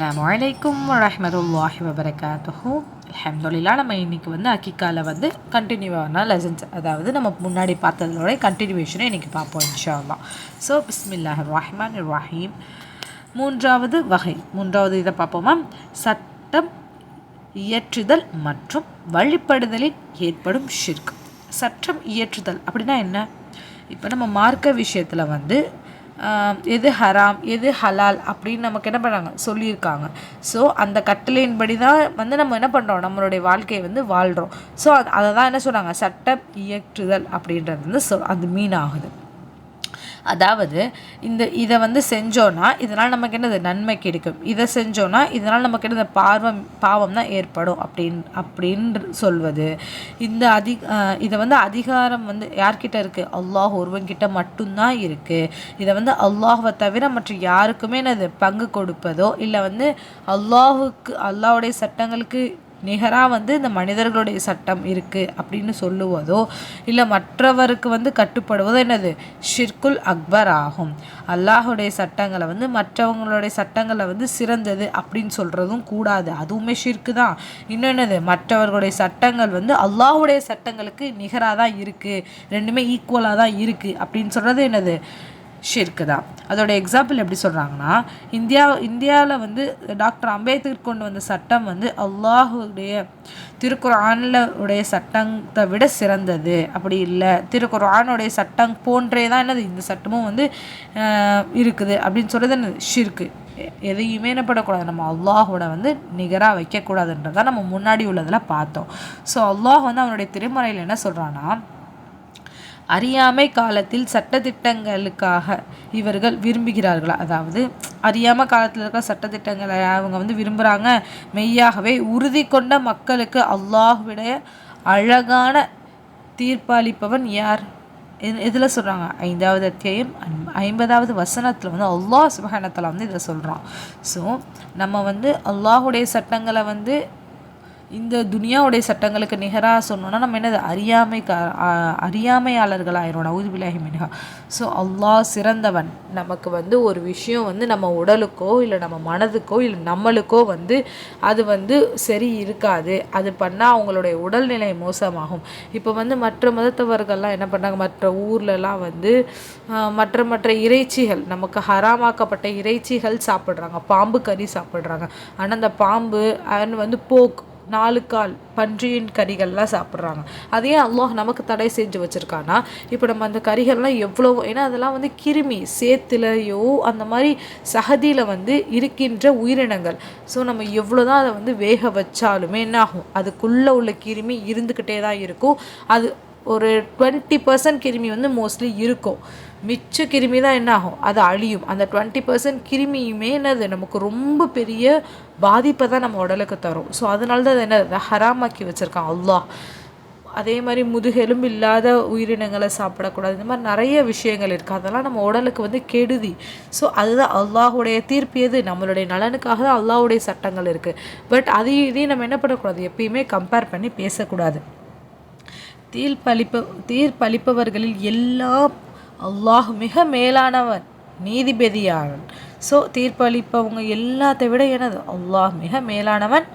வலைக்கும் வரமத்துல்லாஹி வபரகாத்துஹூ அலமதுல்லா நம்ம இன்றைக்கி வந்து அக்கிக்காவில் வந்து கண்டினியூவான லெசன்ஸ் அதாவது நம்ம முன்னாடி பார்த்ததோட கண்டினியூவேஷனை இன்றைக்கி பார்ப்போம் இன்ஷா ஸோ பிஸ்மில்லாஹ் ரஹ்மான் ரஹீம் மூன்றாவது வகை. மூன்றாவது இதை பார்ப்போமா? சட்டம் இயற்றுதல் மற்றும் வழிபடுதலில் ஏற்படும் ஷிர்க் சட்டம் இயற்றுதல் அப்படின்னா என்ன? இப்போ நம்ம மார்க்க விஷயத்தில் வந்து எது ஹராம் எது ஹலால் அப்படின்னு நமக்கு என்ன பண்ணுறாங்க சொல்லியிருக்காங்க. ஸோ அந்த கட்டளையின்படி தான் வந்து நம்ம என்ன பண்ணுறோம் நம்மளுடைய வாழ்க்கையை வந்து வாழ்கிறோம் ஸோ அதை தான் என்ன சொல்கிறாங்க சட்டம் இயற்றுதல் அப்படின்றது வந்து சொல் அது மீன் ஆகுது. அதாவது இந்த இதை வந்து செஞ்சோன்னா இதனால் நமக்கு என்னது? நன்மை கிடைக்கும். இதை செஞ்சோன்னா இதனால் நமக்கு என்னது? பார்வம் பாவம் தான் ஏற்படும் அப்படின் அப்படின்னு சொல்வது. இந்த அதி இதை வந்து அதிகாரம் வந்து யார்கிட்ட இருக்குது அல்லாஹ் ஒருவன்கிட்ட மட்டும்தான் இருக்குது இதை வந்து அல்லாஹை தவிர மற்ற யாருக்குமே என்னது? பங்கு கொடுப்பதோ இல்லை வந்து அல்லாஹுக்கு அல்லாஹ்வுடைய சட்டங்களுக்கு நிகராக வந்து இந்த மனிதர்களுடைய சட்டம் இருக்குது அப்படின்னு சொல்லுவதோ இல்லை மற்றவருக்கு வந்து கட்டுப்படுவதோ என்னது? ஷிர்குல் அக்பர் ஆகும். அல்லாஹுடைய சட்டங்களை வந்து மற்றவங்களுடைய சட்டங்களை வந்து சிறந்தது அப்படின்னு சொல்கிறதும் கூடாது. அதுவுமே ஷிர்க்கு தான். இன்னும் என்னது? மற்றவர்களுடைய சட்டங்கள் வந்து அல்லாஹுடைய சட்டங்களுக்கு நிகராக தான் இருக்குது ரெண்டுமே ஈக்குவலாக தான் இருக்குது அப்படின்னு சொல்கிறது என்னது? ஷிர்க்கு தான். அதோட எக்ஸாம்பிள் எப்படி சொல்கிறாங்கன்னா இந்தியா இந்தியாவில் வந்து டாக்டர் அம்பேத்கர் கொண்டு வந்த சட்டம் வந்து அல்லாஹுடைய திருக்குறானில் உடைய சட்டத்தை விட சிறந்தது. அப்படி இல்லை. திருக்குறானுடைய சட்டம் போன்றே தான் என்னது? இந்த சட்டமும் வந்து இருக்குது. அப்படின்னு சொல்கிறது என்னது? ஷிர்க்கு. எதையுமே என்ன பண்ணக்கூடாது. நம்ம அல்லாஹோட வந்து நிகராக வைக்கக்கூடாதுன்றதான் நம்ம முன்னாடி உள்ளதில் பார்த்தோம். ஸோ அல்லாஹ் வந்து அவனுடைய திருமறையில் என்ன சொல்கிறான்னா அறியாமை காலத்தில் சட்டத்திட்டங்களுக்காக இவர்கள் விரும்புகிறார்களா? அதாவது அறியாமல் காலத்தில் இருக்கிற சட்டத்திட்டங்களை அவங்க வந்து விரும்புகிறாங்க மெய்யாகவே உறுதி கொண்ட மக்களுக்கு அல்லாஹுடைய அழகான தீர்ப்பளிப்பவன் யார்? இதில் சொல்கிறாங்க ஐந்தாவது அத்தியாயம் ஐம்பதாவது வசனத்தில் வந்து அல்லாஹ் சுபஹானத்தலா வந்து இதை சொல்கிறான் ஸோ நம்ம வந்து அல்லாஹுடைய சட்டங்களை வந்து இந்த துனியாவுடைய சட்டங்களுக்கு நிகராக சொன்னோன்னா நம்ம என்னது? அறியாமை கா ஆ- அறியாமையாளர்களாயிரும் நவுதுபில்லாஹி மின்ஹா. ஸோ அல்லாஹ் சிறந்தவன். நமக்கு வந்து ஒரு விஷயம் வந்து நம்ம உடலுக்கோ இல்லை நம்ம மனதுக்கோ இல்லை நம்மளுக்கோ வந்து அது வந்து சரி இருக்காது. அது பண்ணால் அவங்களுடைய உடல்நிலை மோசமாகும். இப்போ வந்து மற்ற மதத்தவர்கள்லாம் என்ன பண்ணாங்க? மற்ற ஊர்லலாம் வந்து மற்ற மற்ற இறைச்சிகள் நமக்கு ஹராமாக்கப்பட்ட இறைச்சிகள் சாப்பிட்றாங்க. பாம்பு கறி சாப்பிட்றாங்க. ஆனால் அந்த பாம்பு அண்ட் வந்து போக் நாலு கால் பன்றியின் கறிகள்லாம் சாப்பிட்றாங்க. அதையே அல்லாஹ் நமக்கு தடை செஞ்சு வச்சுருக்கானா? இப்போ நம்ம அந்த கறிகள்லாம் எவ்வளோ ஏன்னா அதெல்லாம் வந்து கிருமி சேத்துலையோ அந்த மாதிரி சகதியில் வந்து இருக்கின்ற உயிரினங்கள். ஸோ நம்ம எவ்வளோ தான் அதை வந்து வேக வச்சாலுமே என்ன ஆகும்? அதுக்குள்ளே உள்ள கிருமி இருந்துக்கிட்டே தான் இருக்கும். அது ஒரு டுவெண்ட்டி பர்சன்ட் கிருமி வந்து மோஸ்ட்லி இருக்கும். மிச்ச கிருமி தான் என்ன ஆகும் அது அழியும். அந்த டுவெண்ட்டி பர்சன்ட் கிருமியுமே என்னது? நமக்கு ரொம்ப பெரிய பாதிப்பை தான் நம்ம உடலுக்கு தரும். ஸோ அதனால தான் அது என்ன ஹராமாக்கி வச்சுருக்கான் அல்லாஹ். அதே மாதிரி முதுகெலும்பு இல்லாத உயிரினங்களை சாப்பிடக்கூடாது. இந்த மாதிரி நிறைய விஷயங்கள் இருக்குது அதெல்லாம் நம்ம உடலுக்கு வந்து கெடுதி. ஸோ அதுதான் அல்லாஹுடைய தீர்ப்பு எது? நம்மளுடைய நலனுக்காக தான் அல்லாஹுடைய சட்டங்கள் இருக்குது பட் அதையும் இதையும் நம்ம என்ன பண்ணக்கூடாது? எப்பயுமே கம்பேர் பண்ணி பேசக்கூடாது. தீர்ப்பளிப்ப தீர்ப்பளிப்பவர்களில் எல்லா அல்லாஹ் மிக மேலானவன் நீதிபதியானவன். ஸோ தீர்ப்பளிப்பவங்க எல்லாத்தை விட எனது அல்லாஹ் மிக மேலானவன்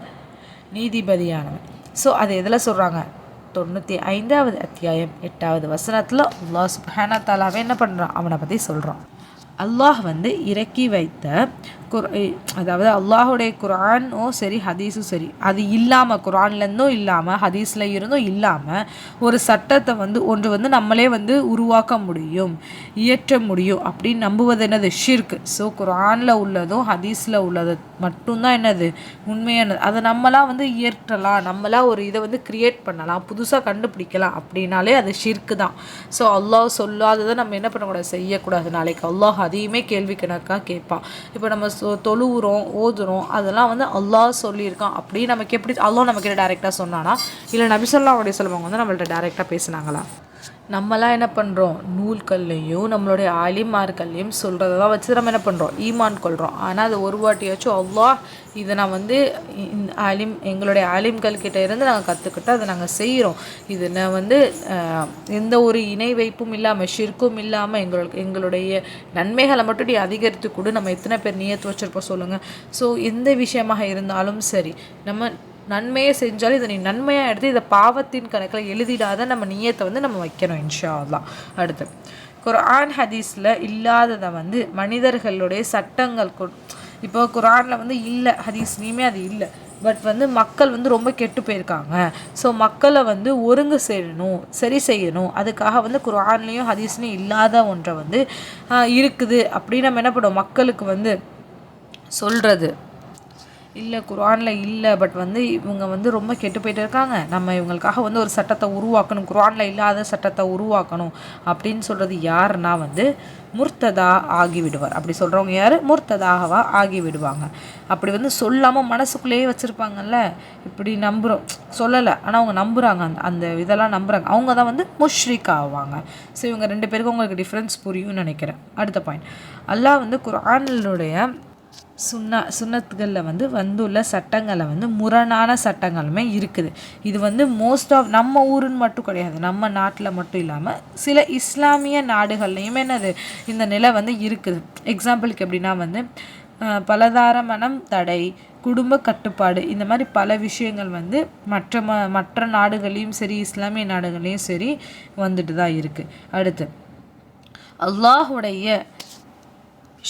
நீதிபதியானவன். ஸோ அது எதில் சொல்கிறாங்க தொண்ணூற்றி ஐந்தாவது அத்தியாயம் எட்டாவது வசனத்தில் அல்லாஹ் சுஹானா தாலாவே என்ன பண்ணுறான் அவனை பற்றி சொல்கிறான் அல்லாஹ் வந்து இறக்கி வைத்த குர் அதாவது அல்லாஹுடைய குரானும் சரி ஹதீஸும் சரி அது இல்லாமல் குரான்லேருந்தும் இல்லாமல் ஹதீஸில் இருந்தும் இல்லாமல் ஒரு சட்டத்தை வந்து ஒன்று வந்து நம்மளே வந்து உருவாக்க முடியும் இயற்ற முடியும் அப்படின்னு நம்புவது என்னது? ஷிர்க்கு ஸோ குரானில் உள்ளதும் ஹதீஸில் உள்ளது மட்டும்தான் என்னது? உண்மையானது. அதை நம்மளாம் வந்து இயற்றலாம் நம்மளா ஒரு இதை வந்து கிரியேட் பண்ணலாம் புதுசாக கண்டுபிடிக்கலாம் அப்படின்னாலே அது ஷிர்க்கு தான். ஸோ அல்லாஹ் சொல்லாததை நம்ம என்ன பண்ணக்கூடாது? செய்யக்கூடாது. நாளைக்கு அல்லாஹ் அதையுமே கேள்வி கணக்காக கேட்பான். இப்போ நம்ம தொழுவுறோம் ஓதுறோம் அதெல்லாம் வந்து அல்லாஹ் சொல்லியிருக்கான். அப்படி நமக்கு எப்படி அல்லாஹ் நமக்கு டேரெக்டாக சொன்னானா? இல்லை நபிசல்லா உடைய சொல்லுவாங்க வந்து நம்மள்ட்ட டேரெக்டாக பேசுனாங்களா? நம்மலாம் என்ன பண்ணுறோம் நூல்கள்லையும் நம்மளுடைய ஆலிமார்கள்லையும் சொல்கிறதெல்லாம் வச்சு நம்ம என்ன பண்ணுறோம் ஈமான் கொள்கிறோம் ஆனால் அது ஒரு வாட்டியாச்சும் அவ்வளோ இதை நான் வந்து அலிம் ஆலிம் எங்களுடைய ஆலிம்கள் கிட்டே இருந்து நாங்கள் கற்றுக்கிட்டு அதை நாங்கள் செய்கிறோம் இது நான் வந்து எந்த ஒரு இணை வைப்பும் இல்லாமல் ஷிர்க்கும் இல்லாமல் எங்களுக்கு எங்களுடைய நன்மைகளை மட்டும் அதிகரித்து கொடு. நம்ம எத்தனை பேர் நியத்து வச்சுருப்போம் சொல்லுங்கள் ஸோ எந்த விஷயமாக இருந்தாலும் சரி நம்ம நன்மையை செஞ்சாலும் இதை நீ நன்மையாக எடுத்து இதை பாவத்தின் கணக்கில் எழுதிடாத நம்ம நியத்தை வந்து நம்ம வைக்கணும் இன்ஷா தான் அடுத்து குரான் ஹதீஸில் இல்லாததை வந்து மனிதர்களுடைய சட்டங்கள் கொ இப்போ குரானில் வந்து இல்லை ஹதீஸ்லேயுமே அது இல்லை. பட் வந்து மக்கள் வந்து ரொம்ப கெட்டு போயிருக்காங்க. ஸோ மக்களை வந்து ஒருங்கு செய்யணும் சரி செய்யணும். அதுக்காக வந்து குரான்லேயும் ஹதீஸ்லேயும் இல்லாத ஒன்றை வந்து இருக்குது. அப்படின்னு நம்ம என்ன பண்ணுவோம்? மக்களுக்கு வந்து சொல்கிறது இல்லை குரானில் இல்லை பட் வந்து இவங்க வந்து ரொம்ப கெட்டு போயிட்டு இருக்காங்க. நம்ம இவங்களுக்காக வந்து ஒரு சட்டத்தை உருவாக்கணும். குரானில் இல்லாத சட்டத்தை உருவாக்கணும் அப்படின்னு சொல்கிறது யாருன்னா வந்து முர்த்ததா ஆகிவிடுவார். அப்படி சொல்கிறவங்க யார்? முர்த்ததாகவா ஆகிவிடுவாங்க. அப்படி வந்து சொல்லாமல் மனசுக்குள்ளேயே வச்சுருப்பாங்கல்ல? இப்படி நம்புகிறோம் சொல்லலை. ஆனால் அவங்க நம்புகிறாங்க அந்த அந்த இதெல்லாம் நம்புகிறாங்க அவங்க தான் வந்து முஷ்ரிக் ஆவாங்க. ஸோ இவங்க ரெண்டு பேருக்கும் உங்களுக்கு டிஃப்ரென்ஸ் புரியும்னு நினைக்கிறேன். அடுத்த பாயிண்ட் அல்லாஹ் வந்து குரானுடைய சுன்னா சுண்ணத்துகளில் வந்து வந்துள்ள சட்டங்களை வந்து முரணான சட்டங்களுமே இருக்குது. இது வந்து மோஸ்ட் ஆஃப் நம்ம ஊருன்னு மட்டும் கிடையாது நம்ம நாட்டில் மட்டும் இல்லாமல் சில இஸ்லாமிய நாடுகள்லையுமே என்னது இந்த நிலை வந்து இருக்குது. எக்ஸாம்பிளுக்கு எப்படின்னா வந்து பலதாரமனம் பலதார மனம் தடை குடும்ப கட்டுப்பாடு இந்த மாதிரி பல விஷயங்கள் வந்து மற்ற ம மற்ற நாடுகளையும் சரி இஸ்லாமிய நாடுகளையும் சரி வந்துட்டு தான் இருக்குது அடுத்து அல்லாஹுடைய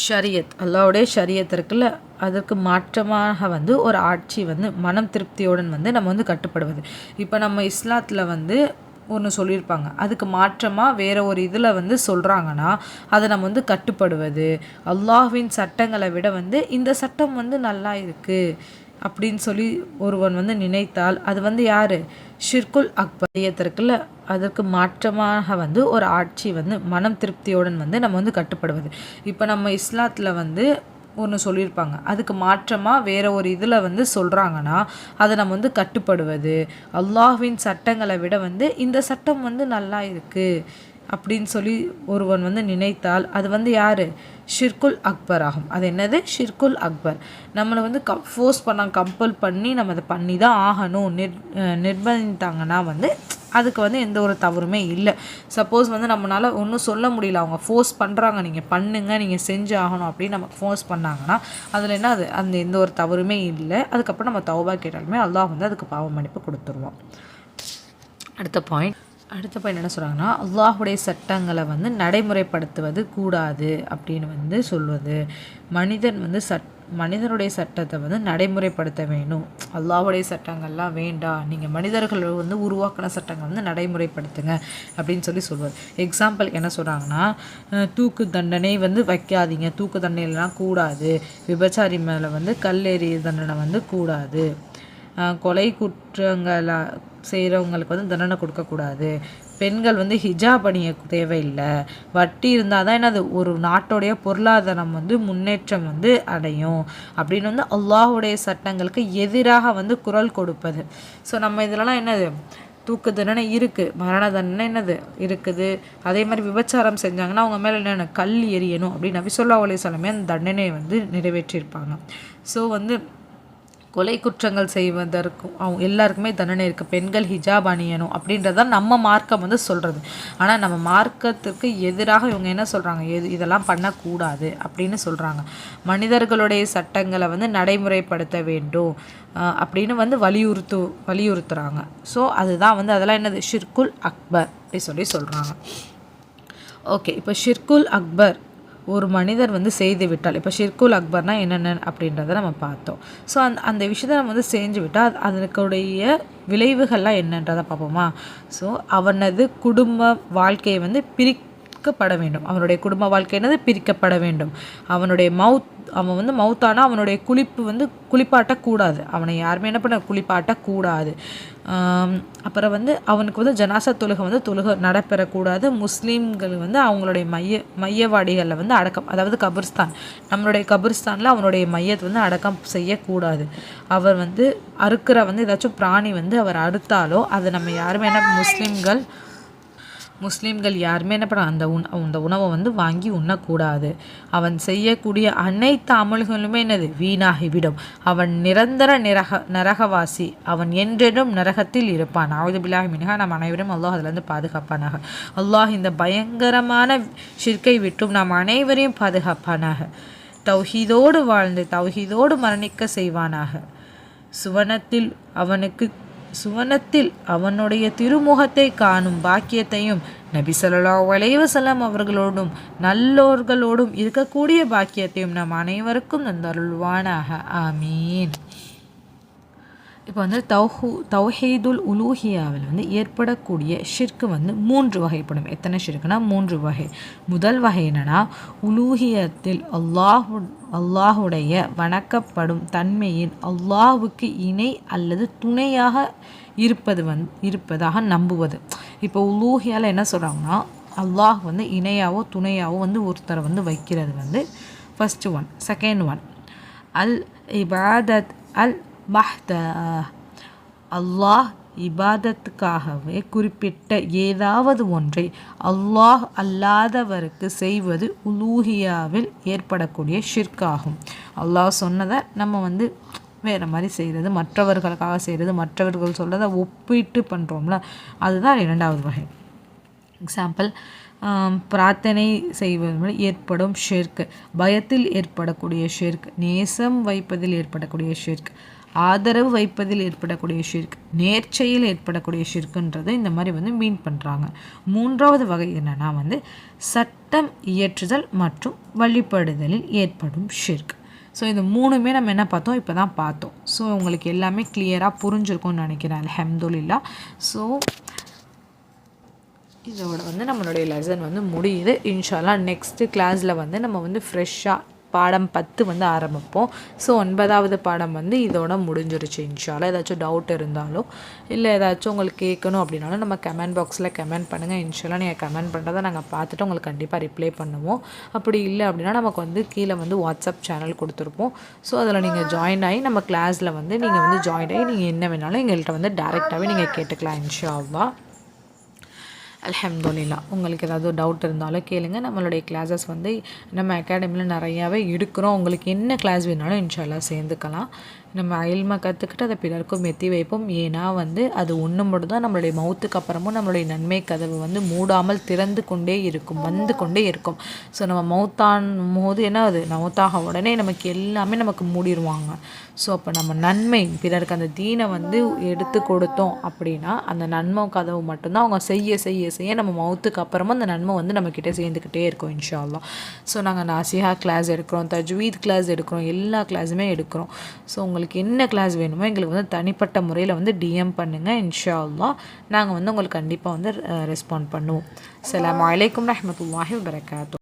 ஷரியத் அல்லாவுடைய ஷரியத் இருக்குல்ல அதற்கு மாற்றமாக வந்து ஒரு ஆட்சி வந்து மனம் திருப்தியுடன் வந்து நம்ம வந்து கட்டுப்படுவது. இப்போ நம்ம இஸ்லாத்தில் வந்து ஒன்று சொல்லியிருப்பாங்க அதுக்கு மாற்றமாக வேற ஒரு இதில் வந்து சொல்கிறாங்கன்னா அதை நம்ம வந்து கட்டுப்படுவது. அல்லாஹ்வின் சட்டங்களை விட வந்து இந்த சட்டம் வந்து நல்லா இருக்குது அப்படின்னு சொல்லி ஒருவன் வந்து நினைத்தால் அது வந்து யார்? ஷிர்குல் அக்பரியத்திற்குள்ள அதற்கு மாற்றமாக வந்து ஒரு ஆட்சி வந்து மனம் திருப்தியுடன் வந்து நம்ம வந்து கட்டுப்படுவது. இப்போ நம்ம இஸ்லாத்தில் வந்து ஒன்று சொல்லியிருப்பாங்க. அதுக்கு மாற்றமாக வேற ஒரு இதில் வந்து சொல்கிறாங்கன்னா அதை நம்ம வந்து கட்டுப்படுவது. அல்லாஹ்வின் சட்டங்களை விட வந்து இந்த சட்டம் வந்து நல்லா இருக்குது அப்படின்னு சொல்லி ஒருவன் வந்து நினைத்தால் அது வந்து யார்? ஷிர்குல் அக்பர் ஆகும். அது என்னது? ஷிர்குல் அக்பர். நம்மளை வந்து கம் ஃபோர்ஸ் பண்ண கம்பல் பண்ணி நம்ம அதை பண்ணி தான் ஆகணும். நிர் நிர்பந்தித்தாங்கன்னா வந்து அதுக்கு வந்து எந்த ஒரு தவறுமே இல்லை. சப்போஸ் வந்து நம்மளால் ஒன்றும் சொல்ல முடியல. அவங்க ஃபோர்ஸ் பண்ணுறாங்க நீங்கள் பண்ணுங்க. நீங்கள் செஞ்சு ஆகணும் அப்படின்னு நமக்கு ஃபோர்ஸ் பண்ணாங்கன்னா அதில் என்ன அது? அந்த எந்த ஒரு தவறுமே இல்லை. அதுக்கப்புறம் நம்ம தௌபா கேட்டாலுமே அல்லாஹ் வந்து அதுக்கு பாவ மன்னிப்பு கொடுத்துருவோம் அடுத்த பாயிண்ட் அடுத்த பாயிண்ட் என்ன சொல்கிறாங்கன்னா அல்லாஹுடைய சட்டங்களை வந்து நடைமுறைப்படுத்துவது கூடாது அப்படின்னு வந்து சொல்வது. மனிதன் வந்து சட் மனிதனுடைய சட்டத்தை வந்து நடைமுறைப்படுத்த வேணும் அல்லாஹுடைய சட்டங்கள்லாம் வேண்டாம். நீங்கள் மனிதர்கள் வந்து உருவாக்கின சட்டங்கள் வந்து நடைமுறைப்படுத்துங்க அப்படின்னு சொல்லி சொல்லுவார் எக்ஸாம்பிள் என்ன சொல்கிறாங்கன்னா தூக்கு தண்டனை வந்து வைக்காதீங்க. தூக்கு தண்டனைலாம் கூடாது. விபச்சாரி மேலே வந்து கல்லேறிய தண்டனை வந்து கூடாது. கொலை குற்றங்களை செய்கிறவங்களுக்கு வந்து தண்டனை கொடுக்கக்கூடாது. பெண்கள் வந்து ஹிஜாப் அணிய தேவையில்லை. வட்டி இருந்தால் தான் என்னது? ஒரு நாட்டோடைய பொருளாதாரம் வந்து முன்னேற்றம் வந்து அடையும். அப்படின்னு வந்து அல்லாஹுடைய சட்டங்களுக்கு எதிராக வந்து குரல் கொடுப்பது. ஸோ நம்ம இதிலலாம் என்னது? தூக்கு தண்டனை இருக்குது மரண தண்டனை என்னது? இருக்குது. அதே மாதிரி விபச்சாரம் செஞ்சாங்கன்னா அவங்க மேலே என்னென்ன கல் எறியணும் அப்படின்னு நபி சொல்லா சொல்லமே அந்த தண்டனையை வந்து நிறைவேற்றியிருப்பாங்க. ஸோ வந்து கொலை குற்றங்கள் செய்வதற்கும் அவங்க எல்லாருக்குமே தண்டனை இருக்குது பெண்கள் ஹிஜாப் அணியணும் அப்படின்றது தான் நம்ம மார்க்கம் வந்து சொல்கிறது ஆனால் நம்ம மார்க்கத்துக்கு எதிராக இவங்க என்ன சொல்கிறாங்க எது இதெல்லாம் பண்ணக்கூடாது அப்படின்னு சொல்கிறாங்க மனிதர்களுடைய சட்டங்களை வந்து நடைமுறைப்படுத்த வேண்டும் அப்படின்னு வந்து வலியுறுத்து வலியுறுத்துகிறாங்க ஸோ அதுதான் வந்து அதெல்லாம் என்னது? ஷிர்குல் அக்பர் அப்படி சொல்லி சொல்கிறாங்க ஓகே இப்போ ஷிர்குல் அக்பர் ஒரு மனிதர் வந்து செய்து விட்டால் இப்போ ஷிர்குல் அக்பர்னால் என்னென்ன அப்படின்றத நம்ம பார்த்தோம். ஸோ அந்த அந்த விஷயத்தை நம்ம வந்து செஞ்சு விட்டால் அதற்குடைய விளைவுகள்லாம் என்னன்றதை பார்ப்போமா? ஸோ அவனது குடும்ப வாழ்க்கையை வந்து பிரிக்கப்பட வேண்டும். அவனுடைய குடும்ப வாழ்க்கை என்னது? பிரிக்கப்பட வேண்டும். அவனுடைய மவுத் அவன் வந்து மவுத்தானா? அவனுடைய குளிப்பு வந்து குளிப்பாட்டக்கூடாது. அவனை யாருமே என்ன பண்ண குளிப்பாட்டக்கூடாது. அப்புறம் வந்து அவனுக்கு வந்து ஜனாசா தொழுகை வந்து தொழுகை நடைபெறக்கூடாது. முஸ்லீம்கள் வந்து அவங்களுடைய மைய மையவாடிகளில் வந்து அடக்கம் அதாவது கபிர்ஸ்தான். நம்மளுடைய கபிர்ஸ்தானில் அவனுடைய மையத்தை வந்து அடக்கம் செய்யக்கூடாது. அவர் வந்து அறுக்கிற வந்து ஏதாச்சும் பிராணி வந்து அவர் அறுத்தாலோ அதை நம்ம யாருமே என்ன முஸ்லீம்கள் முஸ்லீம்கள் யாருமே என்ன பண்ண அந்த உண் அந்த உணவை வந்து வாங்கி உண்ணக்கூடாது. அவன் செய்யக்கூடிய அனைத்து அமல்களுமே என்னது? வீணாகிவிடும். அவன் நிரந்தர நிரக நரகவாசி. அவன் என்றென்றும் நரகத்தில் இருப்பான். ஆவது பிலாஹி மினஹா நாம் அனைவரும் அல்லாஹ் அதிலிருந்து பாதுகாப்பானாக. அல்லாஹ் இந்த பயங்கரமான ஷிர்கை விட்டும் நாம் அனைவரையும் பாதுகாப்பானாக. தௌஹீதோடு வாழ்ந்து தௌஹீதோடு மரணிக்க செய்வானாக. சுவனத்தில் அவனுக்கு சுவனத்தில் அவனுடைய திருமுகத்தை காணும் பாக்கியத்தையும் நபி சொல்லா வலைவசலம் அவர்களோடும் நல்லோர்களோடும் இருக்கக்கூடிய பாக்கியத்தையும் நம் அனைவருக்கும் தந்தருள்வானாக. ஆமீன். இப்போ வந்து தௌஹூ தௌஹீதுல் உலூஹியாவில் வந்து ஏற்படக்கூடிய ஷிர்க்கு வந்து மூன்று வகைப்படும். எத்தனை ஷிர்க்குனா மூன்று வகை. முதல் வகை என்னென்னா உலூஹியத்தில் அல்லாஹு அல்லாஹுடைய வணக்கப்படும் தன்மையின் அல்லாஹுக்கு இணை அல்லது துணையாக இருப்பது வந் இருப்பதாக நம்புவது. இப்போ உலூஹியால் என்ன சொல்கிறாங்கன்னா அல்லாஹ் வந்து இணையாவோ துணையாவோ வந்து ஒருத்தரை வந்து வைக்கிறது வந்து ஃபஸ்ட்டு ஒன் செகண்ட் ஒன் அல் இபாதத் அல் மஹ்த அல்லாஹ் இபாதத்துக்காகவே குறிப்பிட்ட ஏதாவது ஒன்றை அல்லாஹ் அல்லாதவருக்கு செய்வது உலூஹியாவில் ஏற்படக்கூடிய ஷிர்காகும். அல்லாஹ் சொன்னதை நம்ம வந்து வேறு மாதிரி செய்கிறது மற்றவர்களுக்காக செய்கிறது மற்றவர்கள் சொல்கிறத ஒப்பிட்டு பண்ணுறோம்ல அதுதான் இரண்டாவது வகை. எக்ஸாம்பிள் பிரார்த்தனை செய்வது ஏற்படும் ஷெர்க்கு பயத்தில் ஏற்படக்கூடிய ஷெர்க் நேசம் வைப்பதில் ஏற்படக்கூடிய ஷிர்க். ஆதரவு வைப்பதில் ஏற்படக்கூடிய ஷிர்க் நேர்ச்சையில் ஏற்படக்கூடிய ஷிர்க்குன்றது இந்த மாதிரி வந்து மீன் பண்ணுறாங்க மூன்றாவது வகை என்னென்னா வந்து சட்டம் இயற்றுதல் மற்றும் வழிபடுதலில் ஏற்படும் ஷிர்க் ஸோ இது மூணுமே நம்ம என்ன பார்த்தோம்? இப்போ தான் பார்த்தோம். ஸோ உங்களுக்கு எல்லாமே கிளியராக புரிஞ்சிருக்கும்னு நினைக்கிறேன். அலமதுல்லா ஸோ இதோட வந்து நம்மளுடைய லெசன் வந்து முடியுது. இன்ஷால்லாம் நெக்ஸ்ட்டு கிளாஸில் வந்து நம்ம வந்து ஃப்ரெஷ்ஷாக பாடம் பத்து வந்து ஆரம்பிப்போம். ஸோ ஒன்பதாவது பாடம் வந்து இதோட முடிஞ்சிருச்சு. இன்ஷால்லாம் ஏதாச்சும் டவுட் இருந்தாலோ இல்லை ஏதாச்சும் உங்களுக்கு கேட்கணும் அப்படின்னாலும் நம்ம கமெண்ட் பாக்ஸில் கமெண்ட் பண்ணுங்கள் இன்ஷால்லாம் நீங்கள் கமெண்ட் பண்ணுறதை நாங்கள் பார்த்துட்டு உங்களுக்கு கண்டிப்பாக ரிப்ளை பண்ணுவோம். அப்படி இல்லை அப்படின்னா நமக்கு வந்து கீழே வந்து வாட்ஸ்அப் சேனல் கொடுத்துருப்போம். ஸோ அதில் நீங்கள் ஜாயின் ஆகி நம்ம கிளாஸில் வந்து நீங்கள் வந்து ஜாயின் ஆகி நீங்கள் என்ன வேணாலும் எங்கள்கிட்ட வந்து டேரெக்டாகவே நீங்கள் கேட்டுக்கலாம் இன்ஷாவா அலமதுல்லா உங்களுக்கு ஏதாவது டவுட் இருந்தாலும் கேளுங்கள் நம்மளுடைய கிளாஸஸ் வந்து நம்ம அகாடமியில் நிறையாவே எடுக்கிறோம். உங்களுக்கு என்ன கிளாஸ் வேணாலும் இன்ஷால்லாம் சேர்ந்துக்கலாம். நம்ம அயல்மா கற்றுக்கிட்டு அதை பிறருக்கும் எத்தி வைப்போம். ஏன்னா வந்து அது ஒன்று மட்டும் தான் நம்மளுடைய மௌத்துக்கு அப்புறமும் நம்மளுடைய நன்மை கதவு வந்து மூடாமல் திறந்து கொண்டே இருக்கும் வந்து கொண்டே இருக்கும். ஸோ நம்ம மௌத்தான் போது என்ன அது மௌத்தாக உடனே நமக்கு எல்லாமே நமக்கு மூடிடுவாங்க ஸோ அப்போ நம்ம நன்மை பிறருக்கு அந்த தீனை வந்து எடுத்து கொடுத்தோம் அப்படின்னா அந்த நன்மை கதவு மட்டும்தான் அவங்க செய்ய செய்ய செய்ய நம்ம மௌத்துக்கு அப்புறமா அந்த நன்மை வந்து நம்மக்கிட்ட சேர்ந்துக்கிட்டே இருக்கும் இன்ஷால்லா ஸோ நாங்கள் நாசிஹா கிளாஸ் எடுக்கிறோம் தஜ்வீத் கிளாஸ் எடுக்கிறோம் எல்லா கிளாஸுமே எடுக்கிறோம். ஸோ உங்களுக்கு உங்களுக்கு என்ன கிளாஸ் வேணுமோ எங்களுக்கு வந்து தனிப்பட்ட முறையில் வந்து டிஎம் பண்ணுங்கள் இன்ஷா அல்லா நாங்கள் வந்து உங்களுக்கு கண்டிப்பாக வந்து ரெஸ்பாண்ட் பண்ணுவோம். அலாம் வலைக்கம் ரஹமத்துல்லாஹி வரகாத்தூ